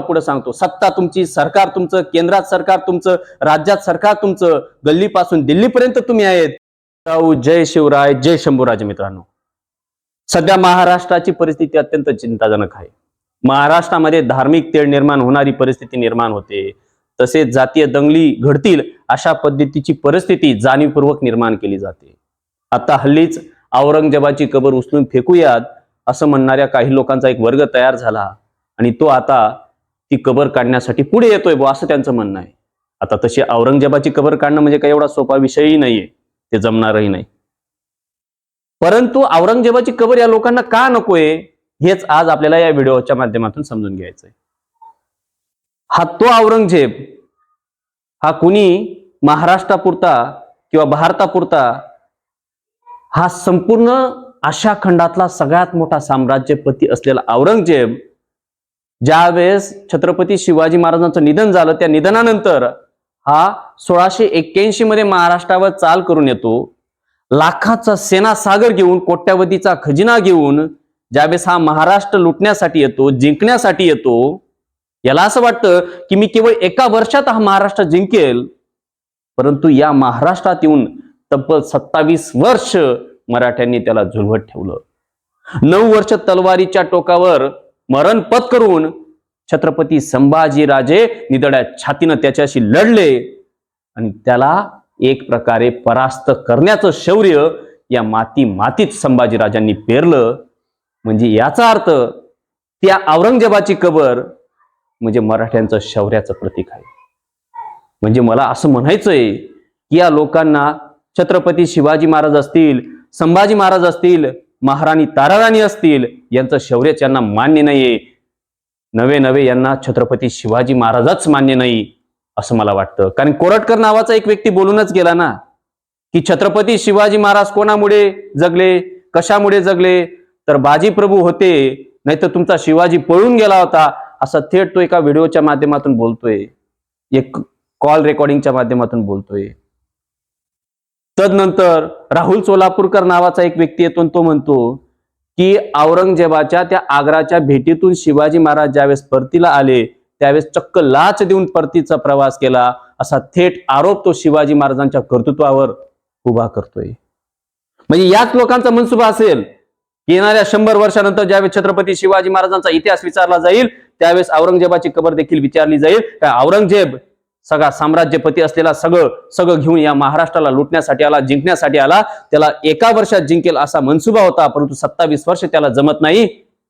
पुढे सांगतो. सत्ता तुमची सरकार तुमचं केंद्रात सरकार तुमचं राज्यात सरकार तुमचं गल्लीपासून दिल्लीपर्यंत तुम्ही आहेत. राऊ जय शिवराय जय शंभूराजे मित्रांनो. सध्या महाराष्ट्राची परिस्थिती अत्यंत चिंताजनक आहे. महाराष्ट्रामध्ये धार्मिक तेढ निर्माण होणारी परिस्थिती निर्माण होते. तसेच जातीय दंगली घडतील अशा पद्धतीची परिस्थिती जाणीवपूर्वक निर्माण केली जाते. आता हल्लीच औरंगजेबाची कबर उचलून फेकूयात असं म्हणणाऱ्या काही लोकांचा एक वर्ग तयार झाला. आणि तो आता ती कबर काढण्यासाठी पुढे येतोय बुवा असं त्यांचं म्हणणं आहे. आता तशी औरंगजेबाची कबर काढणं म्हणजे काही एवढा सोपा विषयही नाहीये ते जमणारही नाही. परंतु औरंगजेबाची कबर या लोकांना का नकोय हेच आज आपल्याला या व्हिडिओच्या माध्यमातून समजून घ्यायचंय. हा तो औरंगजेब हा कुणी महाराष्ट्रापुरता किंवा भारतापुरता हा संपूर्ण आशा खंडातला सगळ्यात मोठा साम्राज्यपती असलेला औरंगजेब ज्यावेळेस छत्रपती शिवाजी महाराजांचं निधन झालं त्या निधनानंतर हा सोळाशे एक्क्याऐंशी मध्ये महाराष्ट्रावर चाल करून येतो. लाखाचा सेना सागर घेऊन कोट्यावधीचा खजिना घेऊन ज्यावेळेस हा महाराष्ट्र लुटण्यासाठी येतो जिंकण्यासाठी येतो याला असं वाटतं की मी केवळ एका वर्षात हा महाराष्ट्र जिंकेल परंतु या महाराष्ट्रात येऊन तब्बल सत्तावीस वर्ष मराठ्यांनी त्याला झुलवत ठेवलं. नऊ वर्ष तलवारीच्या टोकावर मरण पत्करून छत्रपती संभाजीराजे निदड्या छातीनं त्याच्याशी लढले आणि त्याला एक प्रकारे परास्त करण्याचं शौर्य या माती मातीत संभाजीराजांनी पेरलं. म्हणजे याचा अर्थ त्या औरंगजेबाची कबर म्हणजे मराठ्यांचं शौर्याचं प्रतीक आहे. म्हणजे मला असं म्हणायचंय की या लोकांना छत्रपती शिवाजी महाराज असतील संभाजी महाराज असतील महाराणी ताराराणी असतील यांचं शौर्य त्यांना मान्य नाहीये. नवे नवे यांना छत्रपती शिवाजी महाराजच मान्य नाही असं मला वाटतं. कारण कोरटकर नावाचा एक व्यक्ती बोलूनच गेला ना की छत्रपती शिवाजी महाराज कोणामुळे जगले कशामुळे जगले? तर बाजी प्रभू होते नाहीतर तुमचा शिवाजी पळून गेला होता असं थेट तो एका व्हिडिओच्या माध्यमातून बोलतोय. एक कॉल रेकॉर्डिंगच्या माध्यमातून बोलतोय. तदनंतर राहुल सोलापूरकर नावाचा एक व्यक्ती येतो तो म्हणतो की औरंगजेबाच्या त्या आग्राच्या भेटीतून शिवाजी महाराज ज्यावेळेस परतीला आले त्यावेळेस चक्क लाच देऊन परतीचा प्रवास केला असा थेट आरोप तो शिवाजी महाराजांच्या कर्तृत्वावर उभा करतोय. म्हणजे याच लोकांचा मनसुबा असेल येणाऱ्या शंभर वर्षानंतर ज्यावेळेस छत्रपती शिवाजी महाराजांचा इतिहास विचारला जाईल त्यावेळेस औरंगजेबाची कबर देखील विचारली जाईल औरंगजेब सगळा साम्राज्यपती असलेला सगळं सगळं घेऊन या महाराष्ट्राला लुटण्यासाठी आला जिंकण्यासाठी आला. त्याला एका वर्षात जिंकेल असा मनसुबा होता परंतु सत्तावीस वर्ष त्याला जमत नाही.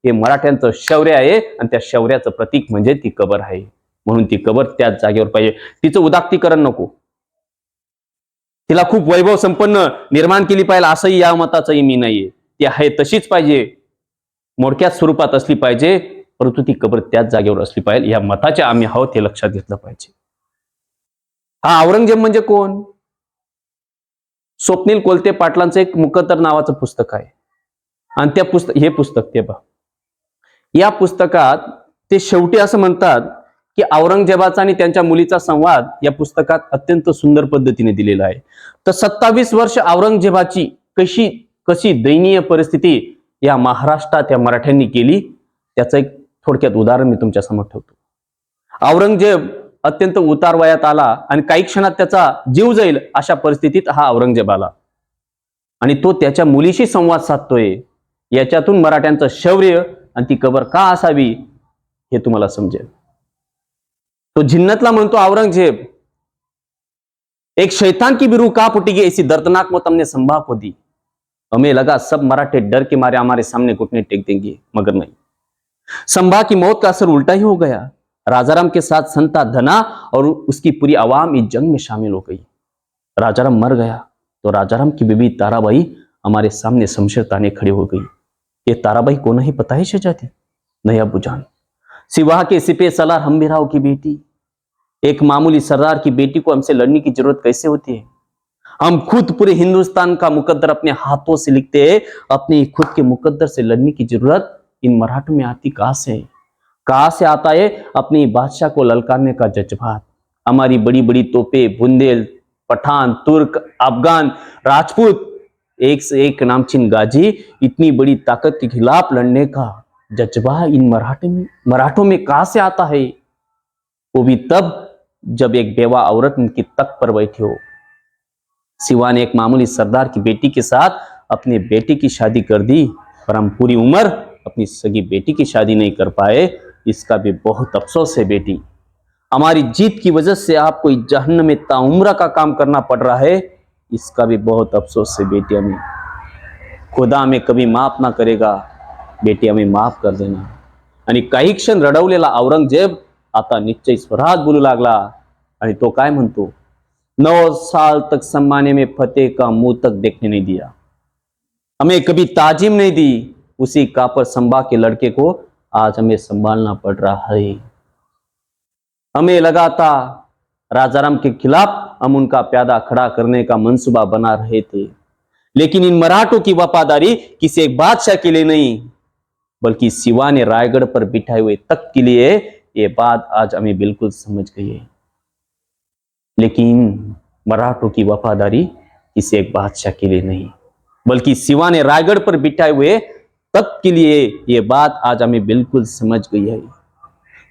हे मराठ्यांचं शौर्य आहे आणि त्या शौर्याचं प्रतीक म्हणजे ती कबर आहे. म्हणून ती कबर त्याच जागेवर पाहिजे. तिचं उदात्तीकरण नको. तिला खूप वैभव संपन्न निर्माण केली पाहिजे असंही या मताचंही मी नाहीये. ती आहे तशीच पाहिजे. मोडक्याच स्वरूपात असली पाहिजे परंतु ती कबर त्याच जागेवर असली पाहिजे. या मताच्या आम्ही आहोत हे लक्षात घेतलं पाहिजे. हा औरंगजेब म्हणजे कोण? स्वप्नील कोलते पाटलांचं एक मुकतर नावाचं पुस्तक आहे. आणि त्या पुस्तक हे पुस्तक ते बा या पुस्तकात ते शेवटी असं म्हणतात की औरंगजेबाचा आणि त्यांच्या मुलीचा संवाद या पुस्तकात अत्यंत सुंदर पद्धतीने दिलेला आहे. तर सत्तावीस वर्ष औरंगजेबाची कशी कशी दयनीय परिस्थिती या महाराष्ट्रात या मराठ्यांनी केली त्याचं एक थोडक्यात उदाहरण मी तुमच्यासमोर ठेवतो. औरंगजेब अत्यंत उतार वयात आला आणि काही क्षणात त्याचा जीव जाईल अशा परिस्थितीत हा औरंगजेब आला. आणि तो त्याच्या मुलीशी संवाद साधतोय. याच्यातून मराठ्यांचं शौर्य आणि ती कबर का असावी हे तुम्हाला समजेल. तो जिन्नतला म्हणतो औरंगजेब एक शैतान की बिरू का का फुटेगी ऐसी दर्दनाक मौत हमने संभा को दी? हमें लगा सब मराठे डर के मारे हमारे सामने घुटने टेक देंगे मगर नहीं। संभा की मौत का असर उल्टा ही हो गया। राजाराम के साथ संता धना और उसकी पूरी आवाम इस जंग में शामिल हो गई। राजाराम मर गया तो राजाराम की बीबी ताराबाई हमारे सामने शमशेर ताने खड़ी हो गई। ये ताराबाई को नहीं पता ही शहजादी? नया बुझान सिवाह के सिपे सलार हम्बीराव की बेटी, एक मामूली सरदार की बेटी को हमसे लड़ने की ज़रूरत कैसे होती है? हम खुद पूरे हिंदुस्तान का मुकद्दर अपने हाथों से लिखते हैं, अपने खुद के मुकद्दर से लड़ने की ज़रूरत इन मराठों में आती कहाँ से है? कहाँ से आता है? अपनी बादशाह को ललकारने का जज्बात। हमारी बड़ी बड़ी तोपे, बुंदेल, पठान, तुर्क, अफगान, राजपूत, एक से एक नामचीन गाजी, इतनी बड़ी ताकत के खिलाफ लड़ने का जज्बा इन मराठे में, मराठों में कहाँ से आता है? वो भी तब जब एक बेवा औरत उनकी तक पर बैठी हो। सिवा ने एक मामूली सरदार की बेटी के साथ अपने बेटी की शादी कर दी, पर हम पूरी उम्र अपनी सगी बेटी की शादी नहीं कर पाए। इसका भी बहुत अफसोस है बेटी। हमारी जीत की वजह से आपको जहन्नम में ताउम्र का काम करना पड़ रहा है, इसका भी बहुत अफसोस है बेटी हमें खुदा हमें कभी माफ़ ना करेगा, बेटी हमें माफ़ कर देना। आणि काही क्षण रडवलेला औरंगज़ेब, आता निश्चय स्वरात बोलू लागला आणि तो काय म्हणतो? नौ साल तक सम्माने में फतेह का मुँह तक देखने नहीं दिया। हमें कभी ताजिम नहीं दी, उसी कापर संभा के लड़के को आज हमें संभालना पड़ रहा है। हमें लगा था राजाराम के खिलाफ हम उनका प्यादा खड़ा करने का मंसूबा बना रहे थे। लेकिन इन मराठों की वफादारी किसी एक बादशाह के लिए नहीं, बल्कि सिवा ने रायगढ़ पर बिठाए हुए तक के लिए ये बात आज हमें बिल्कुल समझ गई है। लेकिन मराठों की वफादारी किसी एक बादशाह के लिए नहीं, बल्कि शिवा ने रायगढ़ पर बिठाए हुए तक के लिए ये बात आज हमें बिल्कुल समझ गई है।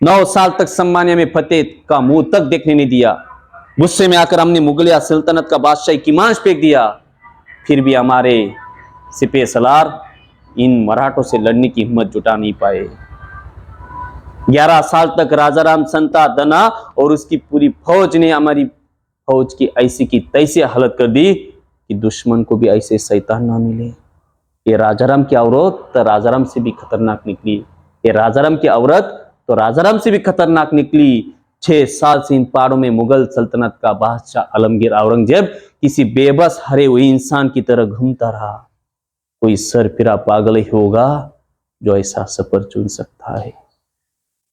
नौ साल तक सम्मानिया में फतेह का मुँह तक देखने नहीं दिया। गुस्से में आकर हमने मुगलिया सल्तनत का बादशाह की मांस फेंक दिया। फिर भी हमारे सिपे सलार इन मराठों से लड़ने की हिम्मत जुटा नहीं पाए। ग्यारह साल तक राजा राम संता दना और उसकी पूरी फौज ने हमारी फौज की ऐसी की तैसी हालत कर दी कि दुश्मन को भी ऐसे शैतान ना मिले। ये राजाराम की औरत तो राजाराम से भी खतरनाक निकली। ये राजाराम की औरत तो राजाराम से भी खतरनाक निकली। छह साल से इन पहाड़ों में मुगल सल्तनत का बादशाह आलमगीर औरंगजेब किसी बेबस हरे हुए इंसान की तरह घूमता रहा। कोई सर फिरा पागल ही होगा जो ऐसा सफर चुन सकता है।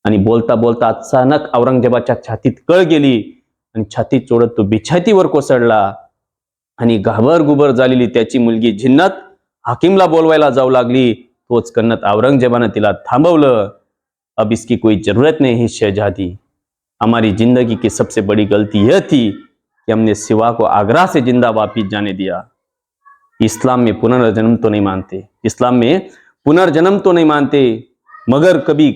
आणि बोलता बोलता अचानक औरंगजेबाच्या छातीत कळ गेली आणि छाती चोडत तो बिछातीवर कोसळला। आणि घाबर गुबर झालेली त्याची मुलगी झिन्नत हाकिमला बोलवायला जाऊ लागली, तोच कन्नत औरंगजेबानं तिला थांबवलं. अब इसकी कोई ज़रूरत नहीं है शहजादी। हमारी ज़िंदगी की सबसे बड़ी गलती यह थी कि हमने सिवा को आगरा से ज़िंदा वापिस जाने दिया। इस्लाम में पुनर्जन्म तो नहीं मानते। इस्लाम में पुनर्जन्म तो नहीं मानते, मगर कभी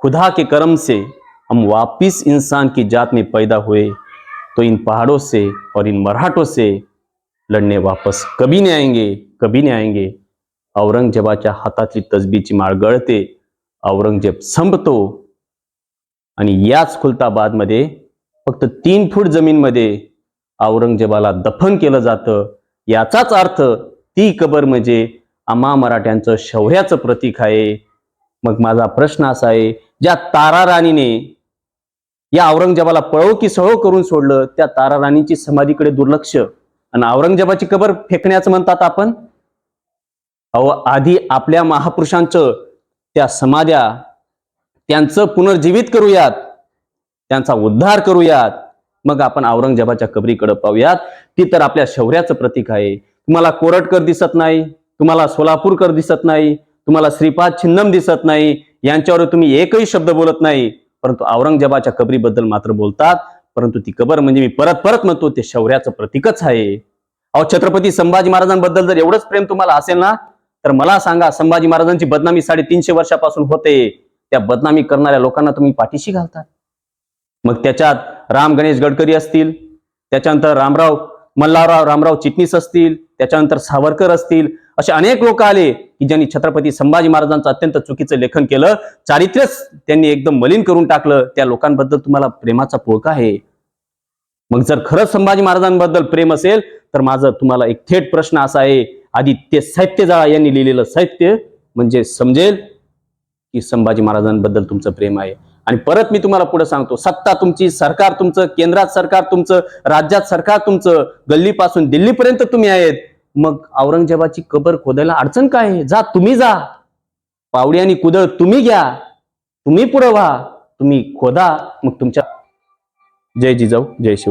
खुदा के कर्म से हम वापिस इंसान की जात में पैदा हुए तो इन पहाड़ों से और इन मराठों से लढणे वापस कभी नाही आएंगे कभी नाही आएंगे। औरंगजेबाच्या हातातली तसबीची माळ गळते औरंगजेब संपतो. आणि याच खुलताबादमध्ये फक्त तीन फूट जमीनमध्ये औरंगजेबाला दफन केलं जातं. याचाच अर्थ ती कबर म्हणजे आम्हा मराठ्यांचं शौर्याचं प्रतीक आहे. मग माझा प्रश्न असा आहे ज्या तारा राणीने या औरंगजेबाला पळो की सळो करून सोडलं त्या तारा राणीची समाधीकडे दुर्लक्ष आणि औरंगजेबाची कबर फेकण्याचं म्हणतात आपण? अहो आधी आपल्या महापुरुषांचं त्या समाध्या त्यांचं पुनर्जीवित करूयात त्यांचा उद्धार करूयात मग आपण औरंगजेबाच्या कबरीकडे पाहूयात ती तर आपल्या शौर्याचं प्रतीक आहे. तुम्हाला कोरटकर दिसत नाही तुम्हाला सोलापूरकर दिसत नाही तुम्हाला श्रीपाद छिन्नम दिसत नाही यांच्यावर तुम्ही एकही शब्द बोलत नाही परंतु औरंगजेबाच्या कबरीबद्दल मात्र बोलतात. परंतु ती कबर म्हणजे मी परत परत म्हणतो ते शौर्याचं प्रतीकच आहे. अहो छत्रपती संभाजी महाराजांबद्दल जर एवढंच प्रेम तुम्हाला असेल ना तर मला सांगा संभाजी महाराजांची बदनामी साडेतीनशे वर्षापासून होते. त्या बदनामी करणाऱ्या लोकांना तुम्ही पाठीशी घालतात. मग त्याच्यात राम गणेश गडकरी असतील त्याच्यानंतर रामराव मल्हारराव रामराव चिटणीस असतील त्याच्यानंतर सावरकर असतील असे अनेक लोक आले की ज्यांनी छत्रपती संभाजी महाराजांचं अत्यंत चुकीचं लेखन केलं चारित्र्यच त्यांनी एकदम मलिन करून टाकलं. त्या लोकांबद्दल तुम्हाला प्रेमाचा पोळका आहे. मग जर खरंच संभाजी महाराजांबद्दल प्रेम असेल तर माझं तुम्हाला एक थेट प्रश्न असा आहे आधी ते साहित्य जाळा यांनी लिहिलेलं साहित्य म्हणजे समजेल की संभाजी महाराजांबद्दल तुमचं प्रेम आहे. आणि परत मी तुम्हाला पुढे सांगतो सत्ता तुमची सरकार तुमचं केंद्रात सरकार तुमचं राज्यात सरकार तुमचं गल्लीपासून दिल्लीपर्यंत तुम्ही आहेत. मग औरंगजेबाची कबर खोदायला अडचण काय आहे? जा तुम्ही जा. पावडी आणि कुदळ तुम्ही घ्या. तुम्ही पुढे व्हा. तुम्ही खोदा. मग तुमच्या जय जिजाऊ जय शिव.